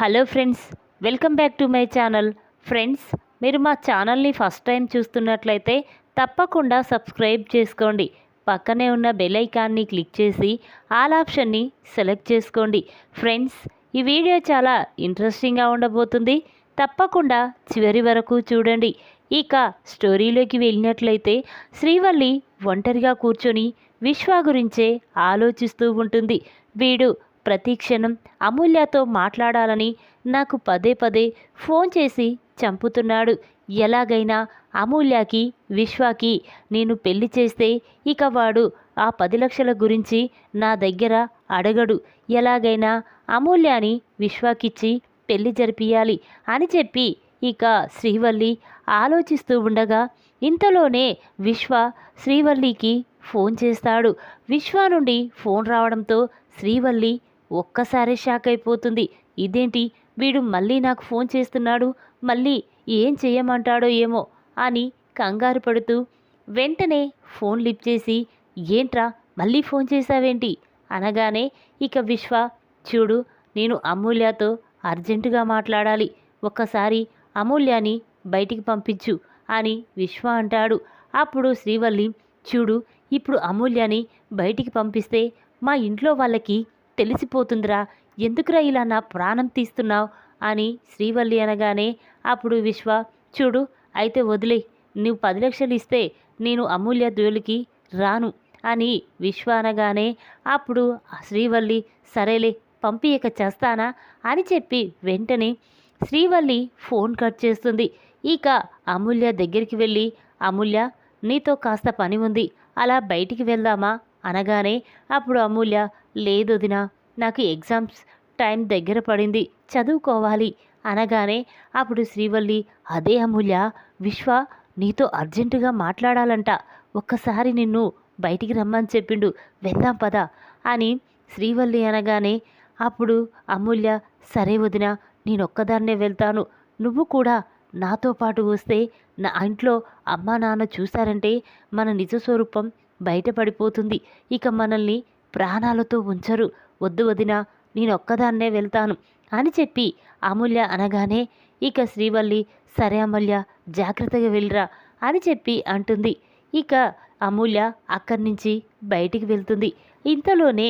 Hello friends welcome back to my channel. Friends మీరు మా ఛానల్ని ఫస్ట్ టైం చూస్తున్నట్లయితే తప్పకుండా సబ్స్క్రైబ్ చేసుకోండి. పక్కనే ఉన్న బెల్ ఐకాన్ని క్లిక్ చేసి ఆల్ ఆప్షన్ని సెలెక్ట్ చేసుకోండి. ఫ్రెండ్స్ ఈ వీడియో చాలా ఇంట్రెస్టింగ్గా ఉండబోతుంది. తప్పకుండా చివరి వరకు చూడండి. ఇక స్టోరీలోకి వెళ్ళినట్లయితే శ్రీవల్లి ఒంటరిగా కూర్చొని విశ్వ గురించే ఆలోచిస్తూ ఉంటుంది. వీడు ప్రతిక్షణం అమూల్యతో మాట్లాడాలని నాకు పదే పదే ఫోన్ చేసి చంపుతున్నాడు. ఎలాగైనా అమూల్యకి విశ్వాకి నేను పెళ్ళి చేస్తే ఇక వాడు ఆ పది లక్షల గురించి నా దగ్గర అడగడు. ఎలాగైనా అమూల్యాని విశ్వాకిచ్చి పెళ్ళి జరిపియాలి అని చెప్పి ఇక శ్రీవల్లి ఆలోచిస్తూ ఉండగా ఇంతలోనే విశ్వ శ్రీవల్లికి ఫోన్ చేస్తాడు. విశ్వ నుండి ఫోన్ రావడంతో శ్రీవల్లి ఒక్కసారి షాక్ అయిపోతుంది. ఇదేంటి? వీడు మళ్ళీ నాకు ఫోన్ చేస్తున్నాడు. మళ్ళీ ఏం చేయమంటాడో ఏమో అని కంగారు పడుతూ వెంటనే ఫోన్ లిప్ చేసి ఏంట్రా మళ్ళీ ఫోన్ చేశావేంటి? అనగానే ఇక విశ్వ చూడు నేను అమూల్యతో అర్జెంటుగా మాట్లాడాలి. ఒక్కసారి అమూల్యాని బయటికి పంపించు అని విశ్వ అంటాడు. అప్పుడు శ్రీవల్లి చూడు ఇప్పుడు అమూల్యాని బయటికి పంపిస్తే మా ఇంట్లో వాళ్ళకి తెలిసిపోతుందిరా. ఎందుకురా ఇలా నా ప్రాణం తీస్తున్నావు? అని శ్రీవల్లి అనగానే అప్పుడు విశ్వ చూడు అయితే వదిలే. నువ్వు పది లక్షలు ఇస్తే నేను అమూల్య జోలికి రాను అని విశ్వ అనగానే అప్పుడు శ్రీవల్లి సరేలే పంపియక చేస్తానా అని చెప్పి వెంటనే శ్రీవల్లి ఫోన్ కట్ చేస్తుంది. ఇక అమూల్య దగ్గరికి వెళ్ళి అమూల్య నీతో కాస్త పని ఉంది అలా బయటికి వెళ్దామా? అనగానే అప్పుడు అమూల్య లేదు వదినా నాకు ఎగ్జామ్స్ టైం దగ్గర పడింది చదువుకోవాలి. అనగానే అప్పుడు శ్రీవల్లి అదే అమూల్య విశ్వ నీతో అర్జెంటుగా మాట్లాడాలంట. ఒక్కసారి నిన్ను బయటికి రమ్మని చెప్పిండు. వెళ్దాం పద అని శ్రీవల్లి అనగానే అప్పుడు అమూల్య సరే వదిన నేనొక్కదాన్నే వెళ్తాను. నువ్వు కూడా నాతో పాటు వస్తే నా ఇంట్లో అమ్మా నాన్న చూశారంటే మన నిజ స్వరూపం బయటపడిపోతుంది. ఇక మనల్ని ప్రాణాలతో ఉంచరు. వద్దు వదిన నేనొక్కదాన్నే వెళ్తాను అని చెప్పి అమూల్య అనగానే ఇక శ్రీవల్లి సరే అమూల్య జాగ్రత్తగా వెళ్ళిరా అని చెప్పి అంటుంది. ఇక అమూల్య అక్కడి నుంచి బయటికి వెళ్తుంది. ఇంతలోనే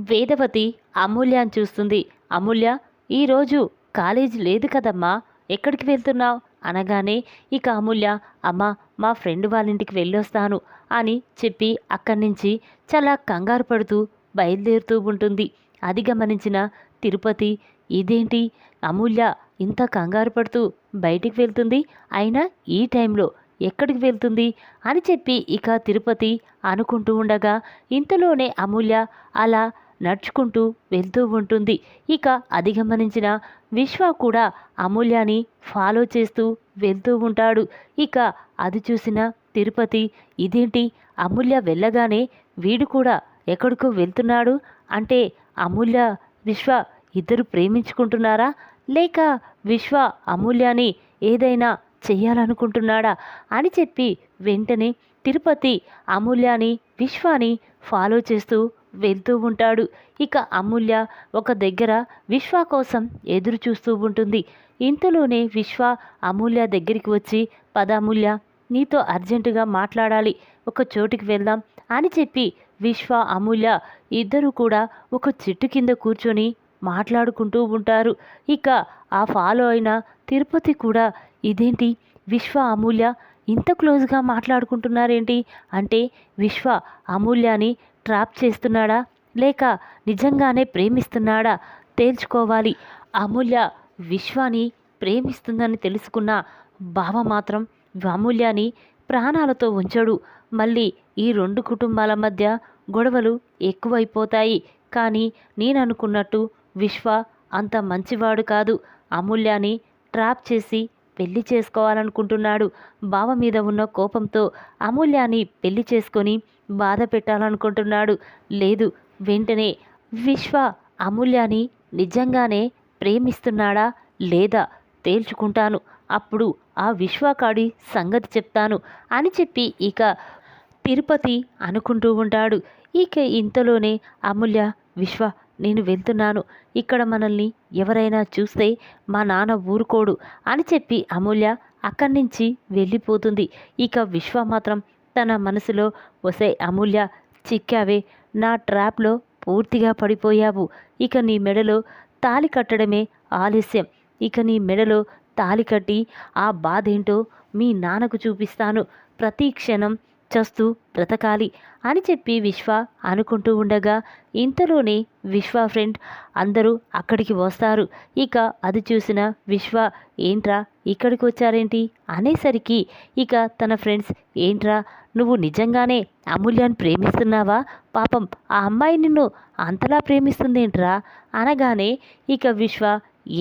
వేదవతి అమూల్యాన్ని చూస్తుంది. అమూల్య ఈరోజు కాలేజీ లేదు కదమ్మా ఎక్కడికి వెళ్తున్నావు? అనగానే ఇక అమూల్య అమ్మ మా ఫ్రెండ్ వాళ్ళ ఇంటికి వెళ్ళొస్తాను అని చెప్పి అక్కడి నుంచి చాలా కంగారు పడుతూ బయలుదేరుతూ ఉంటుంది. అది గమనించిన తిరుపతి ఇదేంటి? అమూల్య ఇంత కంగారు పడుతూ బయటికి వెళ్తుంది. అయినా ఈ టైంలో ఎక్కడికి వెళ్తుంది? అని చెప్పి ఇక తిరుపతి అనుకుంటూ ఉండగా ఇంతలోనే అమూల్య అలా నడుచుకుంటూ వెళ్తూ ఉంటుంది. ఇక అది గమనించిన విశ్వ కూడా అమూల్యాని ఫాలో చేస్తూ వెళ్తూ ఉంటాడు. ఇక అది చూసిన తిరుపతి ఇదేంటి? అమూల్య వెళ్ళగానే వీడు కూడా ఎక్కడికో వెళ్తున్నాడు? అంటే అమూల్య విశ్వ ఇద్దరు ప్రేమించుకుంటున్నారా? లేక విశ్వ అమూల్యాని ఏదైనా చెయ్యాలనుకుంటున్నాడా? అని చెప్పి వెంటనే తిరుపతి అమూల్యాని విశ్వాని ఫాలో చేస్తూ వెళ్తూ ఉంటాడు. ఇక అమూల్య ఒక దగ్గర విశ్వ కోసం ఎదురు చూస్తూ ఉంటుంది. ఇంతలోనే విశ్వ అమూల్య దగ్గరికి వచ్చి పద అమూల్య నీతో అర్జెంటుగా మాట్లాడాలి. ఒక చోటికి వెళ్దాం అని చెప్పి విశ్వ అమూల్య ఇద్దరు కూడా ఒక చెట్టు కింద కూర్చొని మాట్లాడుకుంటూ ఉంటారు. ఇక ఆ ఫాలో అయిన తిరుపతి కూడా ఇదేంటి? విశ్వ అమూల్య ఇంత క్లోజ్గా మాట్లాడుకుంటున్నారేంటి? అంటే విశ్వ అమూల్యాని ట్రాప్ చేస్తున్నాడా? లేక నిజంగానే ప్రేమిస్తున్నాడా? తేల్చుకోవాలి. అమూల్య విశ్వాని ప్రేమిస్తుందని తెలుసుకున్న బావ మాత్రం అమూల్యాని ప్రాణాలతో ఉంచడు. మళ్ళీ ఈ రెండు కుటుంబాల మధ్య గొడవలు ఎక్కువైపోతాయి. కానీ నేను అనుకున్నట్టు విశ్వ అంత మంచివాడు కాదు. అమూల్యాని ట్రాప్ చేసి పెళ్ళి చేసుకోవాలనుకుంటున్నాడు. బావ మీద ఉన్న కోపంతో అమూల్యాన్ని పెళ్ళి చేసుకొని బాధ పెట్టాలనుకుంటున్నాడు. లేదు వెంటనే విశ్వ అమూల్యాని నిజంగానే ప్రేమిస్తున్నాడా లేదా తేల్చుకుంటాను. అప్పుడు ఆ విశ్వకాడి సంగతి చెప్తాను అని చెప్పి ఇక తిరుపతి అనుకుంటూ ఉంటాడు. ఇక ఇంతలోనే అమూల్య విశ్వ నేను వెళ్తున్నాను ఇక్కడ మనల్ని ఎవరైనా చూస్తే మా నాన్న ఊరుకోడు అని చెప్పి అమూల్య అక్కడి నుంచి వెళ్ళిపోతుంది. ఇక విశ్వ మాత్రం తన మనసులో వసే అమూల్య చిక్కావే నా ట్రాప్లో పూర్తిగా పడిపోయావు. ఇక నీ మెడలో తాలి కట్టడమే ఆలస్యం. ఇక నీ మెడలో తాలి కట్టి ఆ బాధేంటో మీ నాన్నకు చూపిస్తాను. ప్రతి క్షణం చస్తూ బ్రతకాలి అని చెప్పి విశ్వ అనుకుంటూ ఉండగా ఇంతలోనే విశ్వ ఫ్రెండ్ అందరూ అక్కడికి వస్తారు. ఇక అది చూసిన విశ్వ ఏంట్రా ఇక్కడికి వచ్చారేంటి? అనేసరికి ఇక తన ఫ్రెండ్స్ ఏంట్రా నువ్వు నిజంగానే అమూల్యాన్ని ప్రేమిస్తున్నావా? పాపం ఆ అమ్మాయి నిన్ను అంతలా ప్రేమిస్తుందేంట్రా? అనగానే ఇక విశ్వ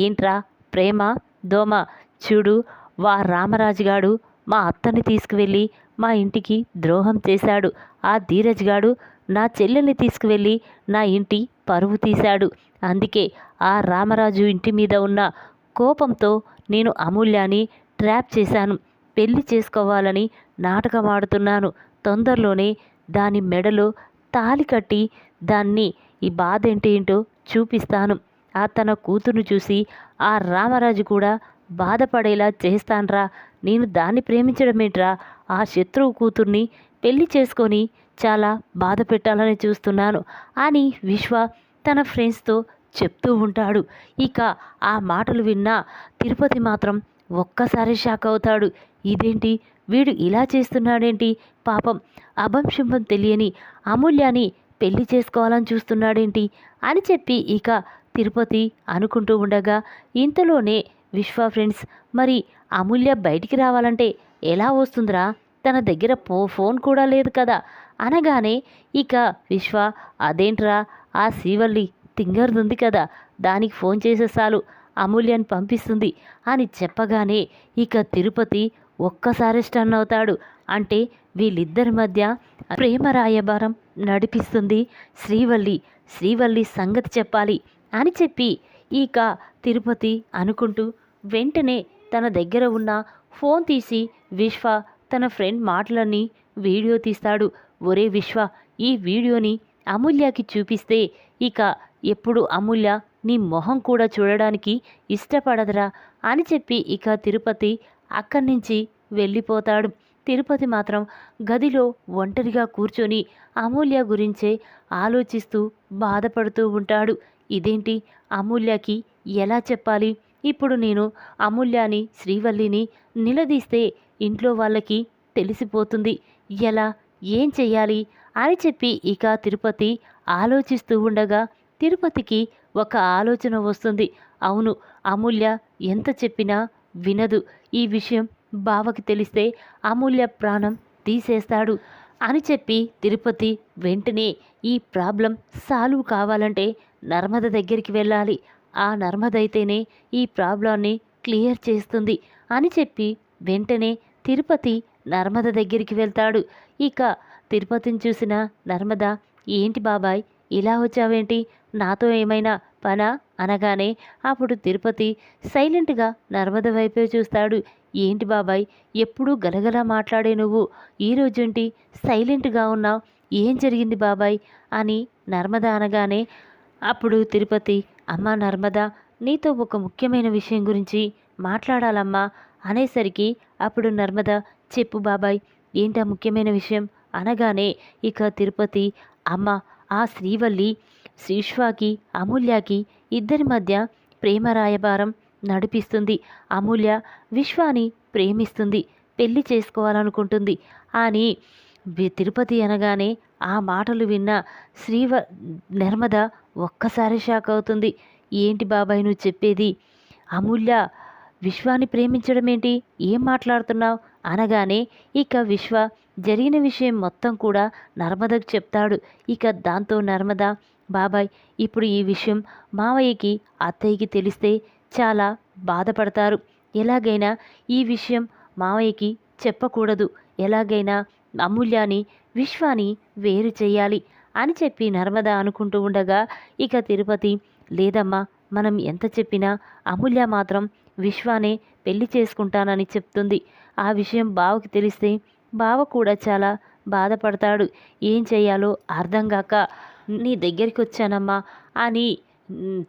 ఏంట్రా ప్రేమ దోమ చూడు వా రామరాజుగాడు మా అత్తని తీసుకువెళ్ళి మా ఇంటికి ద్రోహం చేశాడు. ఆ ధీరజ్ గాడు నా చెల్లెల్ని తీసుకువెళ్ళి నా ఇంటి పరువు తీశాడు. అందుకే ఆ రామరాజు ఇంటి మీద ఉన్న కోపంతో నేను అమూల్యాన్ని ట్రాప్ చేశాను. పెళ్ళి చేసుకోవాలని నాటకం ఆడుతున్నాను. తొందరలోనే దాని మెడలో తాలి కట్టి దాన్ని ఈ బాధ ఏంటి ఏంటో చూపిస్తాను. ఆ తన కూతురు చూసి ఆ రామరాజు కూడా బాధపడేలా చేస్తాన్రా. నేను దాన్ని ప్రేమించడమేంట్రా? ఆ శత్రువు కూతుర్ని పెళ్ళి చేసుకొని చాలా బాధ పెట్టాలని చూస్తున్నాను. అని విశ్వ తన ఫ్రెండ్స్తో చెప్తూ ఉంటాడు. ఇక ఆ మాటలు విన్న తిరుపతి మాత్రం ఒక్కసారి షాక్ అవుతాడు. ఇదేంటి? వీడు ఇలా చేస్తున్నాడేంటి? పాపం అభంశుభం తెలియని అమూల్యాన్ని పెళ్ళి చేసుకోవాలని చూస్తున్నాడేంటి? అని చెప్పి ఇక తిరుపతి అనుకుంటూ ఉండగా ఇంతలోనే విశ్వ ఫ్రెండ్స్ మరి అమూల్య బయటికి రావాలంటే ఎలా వస్తుందిరా? తన దగ్గర పో ఫోన్ కూడా లేదు కదా. అనగానే ఇక విశ్వ అదేంట్రా? ఆ శ్రీవల్లి తింగర్దుంది కదా. దానికి ఫోన్ చేసేసాలు అమూల్యాన్ని పంపిస్తుంది అని చెప్పగానే ఇక తిరుపతి ఒక్కసారి స్టన్ అవుతాడు. అంటే వీళ్ళిద్దరి మధ్య ప్రేమ రాయబారం నడిపిస్తుంది శ్రీవల్లి. శ్రీవల్లి సంగతి చెప్పాలి అని చెప్పి ఇక తిరుపతి అనుకుంటూ వెంటనే తన దగ్గర ఉన్న ఫోన్ తీసి విశ్వ తన ఫ్రెండ్ మాటలన్నీ వీడియో తీస్తాడు. ఒరే విశ్వ ఈ వీడియోని అమూల్యకి చూపిస్తే ఇక ఎప్పుడు అమూల్య నీ మొహం కూడా చూడడానికి ఇష్టపడదురా అని చెప్పి ఇక తిరుపతి అక్కడి నుంచి వెళ్ళిపోతాడు. తిరుపతి మాత్రం గదిలో ఒంటరిగా కూర్చొని అమూల్య గురించే ఆలోచిస్తూ బాధపడుతూ ఉంటాడు. ఇదేంటి? అమూల్యకి ఎలా చెప్పాలి? ఇప్పుడు నేను అమూల్యాని శ్రీవల్లిని నిలదీస్తే ఇంట్లో వాళ్ళకి తెలిసిపోతుంది. ఎలా? ఏం చెయ్యాలి? అని చెప్పి ఇక తిరుపతి ఆలోచిస్తూ ఉండగా తిరుపతికి ఒక ఆలోచన వస్తుంది. అవును అమూల్య ఎంత చెప్పినా వినదు. ఈ విషయం బావకి తెలిస్తే అమూల్య ప్రాణం తీసేస్తాడు అని చెప్పి తిరుపతి వెంటనే ఈ ప్రాబ్లం సాల్వ్ కావాలంటే నర్మద దగ్గరికి వెళ్ళాలి. ఆ నర్మద అయితేనే ఈ ప్రాబ్లాన్ని క్లియర్ చేస్తుంది అని చెప్పి వెంటనే తిరుపతి నర్మద దగ్గరికి వెళ్తాడు. ఇక తిరుపతిని చూసిన నర్మద ఏంటి బాబాయ్ ఇలా వచ్చావేంటి? నాతో ఏమైనా పనా? అనగానే అప్పుడు తిరుపతి సైలెంట్గా నర్మద వైపే చూస్తాడు. ఏంటి బాబాయ్ ఎప్పుడూ గలగలా మాట్లాడే నువ్వు. ఈరోజేంటి సైలెంట్గా ఉన్నావు. ఏం జరిగింది బాబాయ్? అని నర్మద అనగానే అప్పుడు తిరుపతి అమ్మా నర్మదా నీతో ఒక ముఖ్యమైన విషయం గురించి మాట్లాడాలమ్మా అనేసరికి అప్పుడు నర్మద చెప్పు బాబాయ్ ఏంటా ముఖ్యమైన విషయం? అనగానే ఇక తిరుపతి అమ్మ ఆ శ్రీవల్లి శ్రీష్వాకి అమూల్యకి ఇద్దరి మధ్య ప్రేమ రాయబారం నడిపిస్తుంది. అమూల్య విశ్వాని ప్రేమిస్తుంది పెళ్ళి చేసుకోవాలనుకుంటుంది. అని తిరుపతి అనగానే ఆ మాటలు విన్న శ్రీవ నర్మద ఒక్కసారి షాక్ అవుతుంది. ఏంటి బాబాయ్ నువ్వు చెప్పేది? అమూల్య విశ్వాన్ని ప్రేమించడం ఏంటి ఏం మాట్లాడుతున్నావు? అనగానే ఇక విశ్వ జరిగిన విషయం మొత్తం కూడా నర్మదకు చెప్తాడు. ఇక దాంతో నర్మద బాబాయ్ ఇప్పుడు ఈ విషయం మావయ్యకి అత్తయ్యకి తెలిస్తే చాలా బాధపడతారు. ఎలాగైనా ఈ విషయం మావయ్యకి చెప్పకూడదు. ఎలాగైనా అమూల్యాని విశ్వాని వేరు చేయాలి అని చెప్పి నర్మద అనుకుంటూ ఉండగా ఇక తిరుపతి లేదమ్మా మనం ఎంత చెప్పినా అమూల్య మాత్రం విశ్వానే పెళ్ళి చేసుకుంటానని చెప్తుంది. ఆ విషయం బావకి తెలిస్తే బావ కూడా చాలా బాధపడతాడు. ఏం చేయాలో అర్థం కాక నీ దగ్గరికి వచ్చానమ్మా అని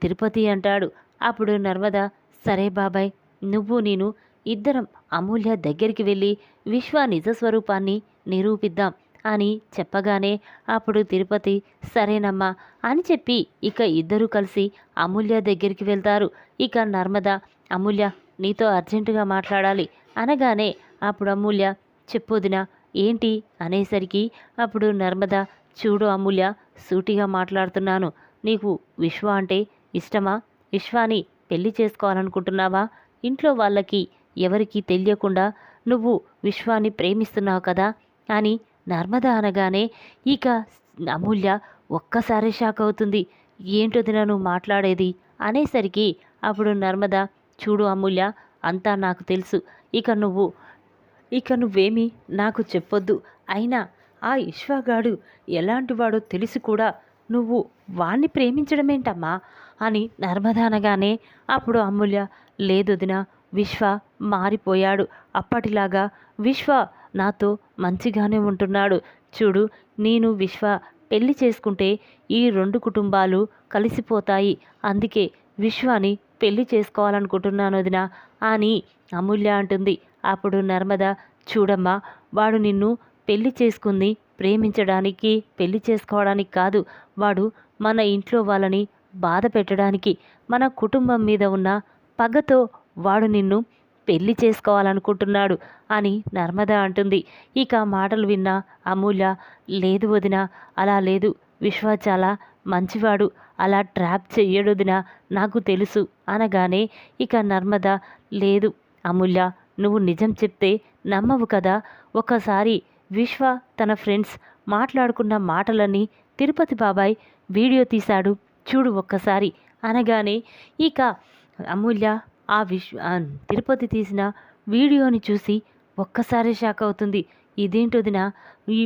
తిరుపతి అంటాడు. అప్పుడు నర్మద సరే బాబాయ్ నువ్వు నేను ఇద్దరం అమూల్య దగ్గరికి వెళ్ళి విశ్వ నిజ స్వరూపాన్ని నిరూపిద్దాం అని చెప్పగానే అప్పుడు తిరుపతి సరేనమ్మా అని చెప్పి ఇక ఇద్దరూ కలిసి అమూల్య దగ్గరికి వెళ్తారు. ఇక నర్మద అమూల్య నీతో అర్జెంటుగా మాట్లాడాలి అనగానే అప్పుడు అమూల్య చెప్పొదిన ఏంటి అనేసరికి అప్పుడు నర్మద చూడు అమూల్య సూటిగా మాట్లాడుతున్నాను. నీకు విశ్వ అంటే ఇష్టమా? విశ్వాని పెళ్ళి చేసుకోవాలనుకుంటున్నావా? ఇంట్లో వాళ్ళకి ఎవరికీ తెలియకుండా నువ్వు విశ్వాన్ని ప్రేమిస్తున్నావు కదా అని నర్మద అనగానే ఇక అమూల్య ఒక్కసారి షాక్ అవుతుంది. ఏంటోది నువ్వు మాట్లాడేది? అనేసరికి అప్పుడు నర్మద చూడు అమూల్య అంతా నాకు తెలుసు. ఇక నువ్వు ఇక నువ్వేమి నాకు చెప్పొద్దు. అయినా ఆ ఇశ్వాగాడు ఎలాంటివాడో తెలిసి కూడా నువ్వు వాణ్ణి ప్రేమించడమేంటమ్మా? అని నర్మద అనగానే అప్పుడు అమూల్య లేదొదిన విశ్వ మారిపోయాడు. అప్పటిలాగా విశ్వ నాతో మంచిగానే ఉంటున్నాడు. చూడు నేను విశ్వ పెళ్ళి చేసుకుంటే ఈ రెండు కుటుంబాలు కలిసిపోతాయి. అందుకే విశ్వాని పెళ్ళి చేసుకోవాలనుకుంటున్నాను వదిన అని అమూల్య అంటుంది. అప్పుడు నర్మద చూడమ్మా వాడు నిన్ను పెళ్ళి చేసుకుంది ప్రేమించడానికి పెళ్ళి చేసుకోవడానికి కాదు. వాడు మన ఇంట్లో వాళ్ళని బాధ పెట్టడానికి మన కుటుంబం మీద ఉన్న పగతో వాడు నిన్ను పెళ్ళి చేసుకోవాలనుకుంటున్నాడు అని నర్మద అంటుంది. ఇక మాటలు విన్న అమూల్య లేదు వదిన అలా లేదు. విశ్వ చాలా మంచివాడు. అలా ట్రాప్ చెయ్యడొదిన నాకు తెలుసు అనగానే ఇక నర్మద లేదు అమూల్య నువ్వు నిజం చెప్తే నమ్మవు కదా. ఒకసారి విశ్వ తన ఫ్రెండ్స్ మాట్లాడుకున్న మాటలని తిరుపతి బాబాయ్ వీడియో తీశాడు. చూడు ఒక్కసారి అనగానే ఇక అమూల్య ఆ విశ్వ తిరుపతి తీసిన వీడియోని చూసి ఒక్కసారి షాక్ అవుతుంది. ఇదేంటొదినా ఈ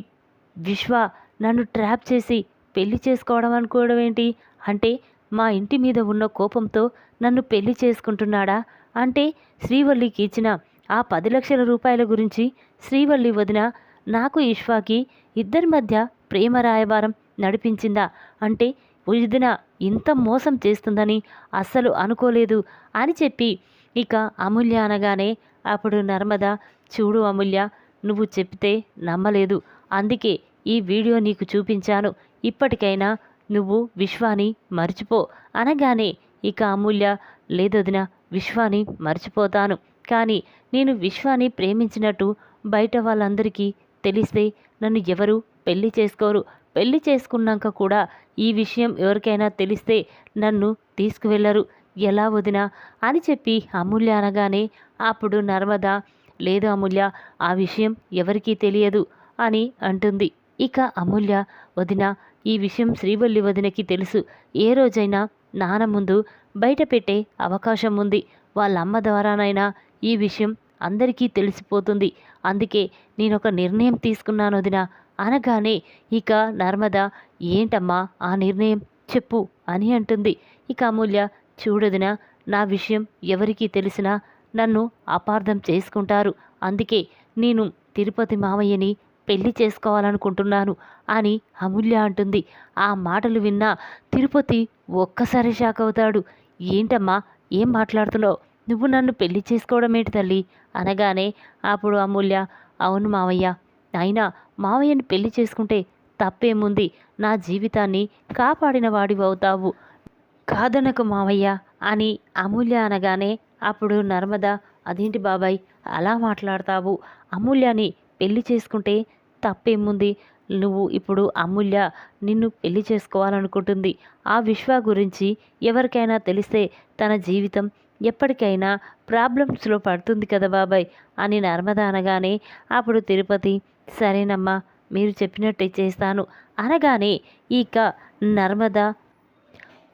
విశ్వ నన్ను ట్రాప్ చేసి పెళ్ళి చేసుకోవడం అనుకోవడం ఏంటి? అంటే మా ఇంటి మీద ఉన్న కోపంతో నన్ను పెళ్ళి చేసుకుంటున్నాడా? అంటే శ్రీవల్లికి ఇచ్చిన ఆ పది లక్షల రూపాయల గురించి శ్రీవల్లి వదిన నాకు ఇష్వాకి ఇద్దరి మధ్య ప్రేమ రాయబారం నడిపించిందా? అంటే వదిన ఇంత మోసం చేస్తుందని అస్సలు అనుకోలేదు అని చెప్పి ఇక అమూల్య అనగానే అప్పుడు నర్మద చూడు అమూల్య నువ్వు చెప్తే నమ్మలేదు. అందుకే ఈ వీడియో నీకు చూపించాను. ఇప్పటికైనా నువ్వు విశ్వాని మర్చిపో. అనగానే ఇక అమూల్య లేదొదిన విశ్వాని మర్చిపోతాను. కానీ నేను విశ్వాని ప్రేమించినట్టు బయట వాళ్ళందరికీ తెలిస్తే నన్ను ఎవరు పెళ్ళి చేసుకోరు. పెళ్ళి చేసుకున్నాక కూడా ఈ విషయం ఎవరికైనా తెలిస్తే నన్ను తీసుకువెళ్ళరు ఎలా వదినా? అని చెప్పి అమూల్య అనగానే అప్పుడు నర్మద లేదు అమూల్య ఆ విషయం ఎవరికీ తెలియదు అని అంటుంది. ఇక అమూల్య వదిన ఈ విషయం శ్రీవల్లి వదినకి తెలుసు. ఏ రోజైనా నాన్న ముందు బయట పెట్టే అవకాశం ఉంది. వాళ్ళ అమ్మ ద్వారానైనా ఈ విషయం అందరికీ తెలిసిపోతుంది. అందుకే నేను ఒక నిర్ణయం తీసుకున్నాను వదినా. అనగానే ఇక నర్మద ఏంటమ్మా ఆ నిర్ణయం? చెప్పు అని అంటుంది. ఇక అమూల్య చూడదిన నా విషయం ఎవరికీ తెలిసినా నన్ను అపార్థం చేసుకుంటారు. అందుకే నేను తిరుపతి మామయ్యని పెళ్ళి చేసుకోవాలనుకుంటున్నాను అని అమూల్య అంటుంది. ఆ మాటలు విన్నా తిరుపతి ఒక్కసారి షాక్ అవుతాడు. ఏంటమ్మా ఏం మాట్లాడుతున్నావు? నువ్వు నన్ను పెళ్ళి చేసుకోవడం ఏంటి తల్లి? అనగానే అప్పుడు అమూల్య అవును మావయ్య నాయనా మావయ్యని పెళ్ళి చేసుకుంటే తప్పేముంది? నా జీవితాన్ని కాపాడిన వాడివవుతావు కాదనకు మావయ్య అని అమూల్య అనగానే అప్పుడు నర్మద అదేంటి బాబాయ్ అలా మాట్లాడతావు? అమూల్యని పెళ్ళి చేసుకుంటే తప్పేముంది? నువ్వు ఇప్పుడు అమూల్య నిన్ను పెళ్ళి చేసుకోవాలనుకుంటుంది. ఆ విశ్వ గురించి ఎవరికైనా తెలిస్తే తన జీవితం ఎప్పటికైనా ప్రాబ్లమ్స్లో పడుతుంది కదా బాబాయ్ అని నర్మద అనగానే అప్పుడు తిరుపతి సరేనమ్మా మీరు చెప్పినట్టే చేస్తాను. అనగానే ఇక నర్మద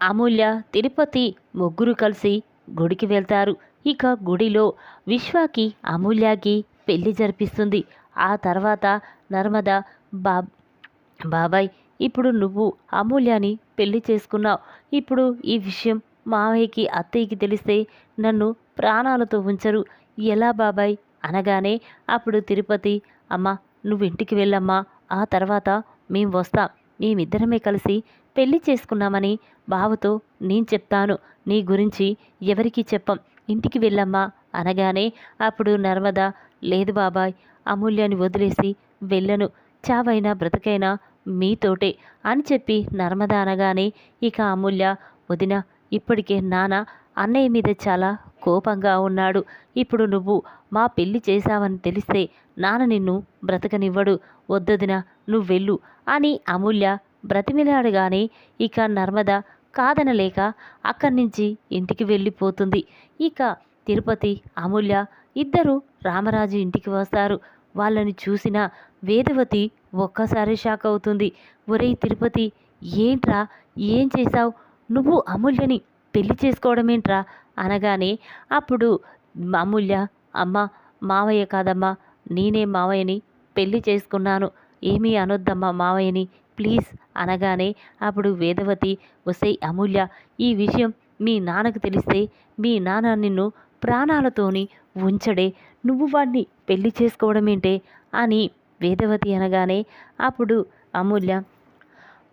అమూల్య తిరుపతి ముగ్గురు కలిసి గుడికి వెళ్తారు. ఇక గుడిలో విశ్వాకి అమూల్యకి పెళ్ళి జరిపిస్తుంది. ఆ తర్వాత నర్మద బా బాబాయ్ ఇప్పుడు నువ్వు అమూల్యని పెళ్ళి చేసుకున్నావు. ఇప్పుడు ఈ విషయం మావయ్యకి అత్తయ్యకి తెలిస్తే నన్ను ప్రాణాలతో ఉంచరు. ఎలా బాబాయ్? అనగానే అప్పుడు తిరుపతి అమ్మ నువ్వు ఇంటికి వెళ్ళమ్మా. ఆ తర్వాత మేం వస్తాం. మేమిద్దరమే కలిసి పెళ్ళి చేసుకున్నామని బావతో నేను చెప్తాను. నీ గురించి ఎవరికి చెప్పం. ఇంటికి వెళ్ళమ్మా అనగానే అప్పుడు నర్మద లేదు బాబాయ్ అమూల్యాన్ని వదిలేసి వెళ్ళను. చావైనా బ్రతకైనా మీతోటే అని చెప్పి నర్మద అనగానే ఇక అమూల్య వదిన ఇప్పటికే నాన్న అన్నయ్య మీద చాలా కోపంగా ఉన్నాడు. ఇప్పుడు నువ్వు మా పెళ్ళి చేశావని తెలిస్తే నాన్న నిన్ను బ్రతకనివ్వడు. వద్దొదిన నువ్వు వెళ్ళు అని అమూల్య బ్రతిమిలాడగానే ఇక నర్మద కాదనలేక అక్కడి నుంచి ఇంటికి వెళ్ళిపోతుంది. ఇక తిరుపతి అమూల్య ఇద్దరు రామరాజు ఇంటికి వస్తారు. వాళ్ళని చూసిన వేదవతి ఒక్కసారి షాక్ అవుతుంది. ఒరేయ్ తిరుపతి ఏంట్రా? ఏం చేశావు? నువ్వు అమూల్యని పెళ్ళి చేసుకోవడమేంట్రా? అనగానే అప్పుడు అమూల్య అమ్మ మావయ్య కాదమ్మా నేనే మావయ్యని పెళ్ళి చేసుకున్నాను. ఏమీ అనొద్దమ్మా మావయ్యని ప్లీజ్ అనగానే అప్పుడు వేదవతి వసై అమూల్య ఈ విషయం మీ నాన్నకు తెలిస్తే మీ నాన్న నిన్ను ప్రాణాలతోని ఉంచడే. నువ్వు వాడిని పెళ్ళి చేసుకోవడమేంటే? అని వేదవతి అనగానే అప్పుడు అమూల్య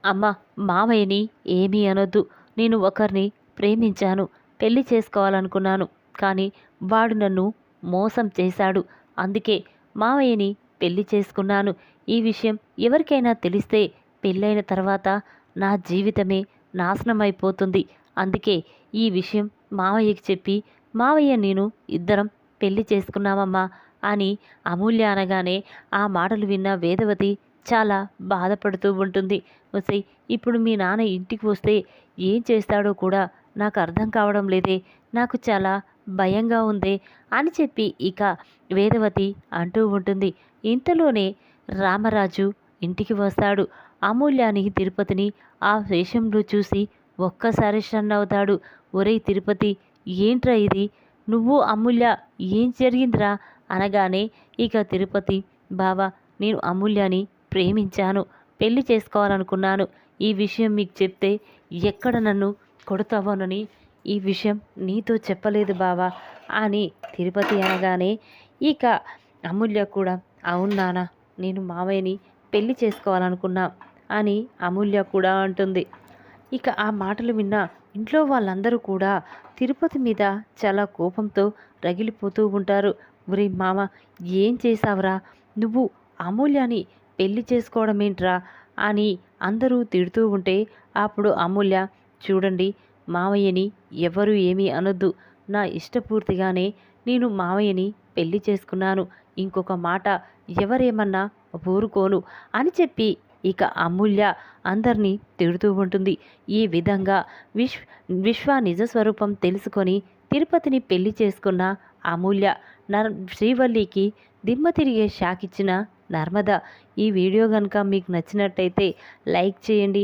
అమ్మ మావయ్యని ఏమీ అనొద్దు. నేను ఒకరిని ప్రేమించాను పెళ్ళి చేసుకోవాలనుకున్నాను కానీ వాడు నన్ను మోసం చేశాడు. అందుకే మావయ్యని పెళ్ళి చేసుకున్నాను. ఈ విషయం ఎవరికైనా తెలిస్తే పెళ్ళైన తర్వాత నా జీవితమే నాశనమైపోతుంది. అందుకే ఈ విషయం మావయ్యకి చెప్పి మావయ్య నేను ఇద్దరం పెళ్ళి చేసుకున్నామమ్మా అని అమూల్య అనగానే ఆ మాటలు విన్న వేదవతి చాలా బాధపడుతూ ఉంటుంది. వసై ఇప్పుడు మీ నాన్న ఇంటికి వస్తే ఏం చేస్తాడో కూడా నాకు అర్థం కావడం లేదే నాకు చాలా భయంగా ఉందే అని చెప్పి ఇక వేదవతి అంటూ ఉంటుంది. ఇంతలోనే రామరాజు ఇంటికి వస్తాడు. అమూల్యాని తిరుపతిని ఆ వేషంలో చూసి ఒక్కసారి షన్ అవుతాడు. ఒరేయ్ తిరుపతి ఏంట్రా ఇది? నువ్వు అమూల్య ఏం జరిగిందిరా? అనగానే ఇక తిరుపతి బావా నేను అమూల్యాని ప్రేమించాను పెళ్ళి చేసుకోవాలనుకున్నాను. ఈ విషయం మీకు చెప్తే ఎక్కడ నన్ను కొడతావోనని ఈ విషయం నీతో చెప్పలేదు బావా అని తిరుపతి అనగానే ఇక అమూల్య కూడా అవును నాన్న నేను మావయ్యని పెళ్ళి చేసుకోవాలనుకున్నా అని అమూల్య కూడా అంటుంది. ఇక ఆ మాటలు విన్న ఇంట్లో వాళ్ళందరూ కూడా తిరుపతి మీద చాలా కోపంతో రగిలిపోతూ ఉంటారు. ఒరే మామ ఏం చేశావురా? నువ్వు అమూల్యాని పెళ్ళి చేసుకోవడమేంట్రా? అని అందరూ తిడుతూ ఉంటే అప్పుడు అమూల్య చూడండి మావయ్యని ఎవరు ఏమీ అనొద్దు. నా ఇష్టపూర్తిగానే నేను మావయ్యని పెళ్ళి చేసుకున్నాను. ఇంకొక మాట ఎవరేమన్నా ఊరుకోను అని చెప్పి ఇక అమూల్య అందరినీ తిడుతూ ఉంటుంది. ఈ విధంగా విశ్వ విశ్వ నిజ స్వరూపం తెలుసుకొని తిరుపతిని పెళ్ళి చేసుకున్న అమూల్య నర్ శ్రీవల్లికి దిమ్మ తిరిగే షాక్ ఇచ్చిన నర్మద. ఈ వీడియో కనుక మీకు నచ్చినట్టయితే లైక్ చేయండి